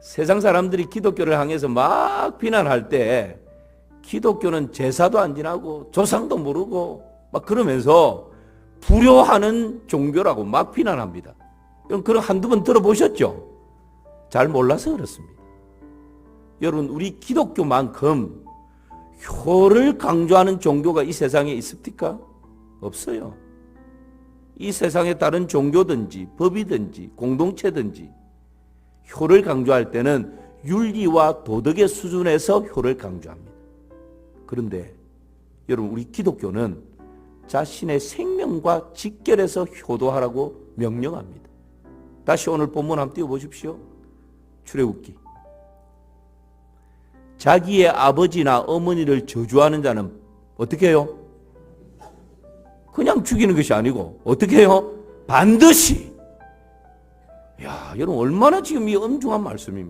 세상 사람들이 기독교를 향해서 막 비난할 때 기독교는 제사도 안 지나고 조상도 모르고 막 그러면서 불효하는 종교라고 막 비난합니다. 여러분 그런 한두 번 들어보셨죠? 잘 몰라서 그렇습니다. 여러분 우리 기독교만큼 효를 강조하는 종교가 이 세상에 있습니까? 없어요. 이 세상에 다른 종교든지 법이든지 공동체든지 효를 강조할 때는 윤리와 도덕의 수준에서 효를 강조합니다. 그런데 여러분 우리 기독교는 자신의 생명과 직결해서 효도하라고 명령합니다. 다시 오늘 본문 한번 띄워보십시오. 출애굽기. 자기의 아버지나 어머니를 저주하는 자는 어떻게 해요? 그냥 죽이는 것이 아니고 어떻게 해요? 반드시. 야, 여러분 얼마나 지금 이 엄중한 말씀입니까?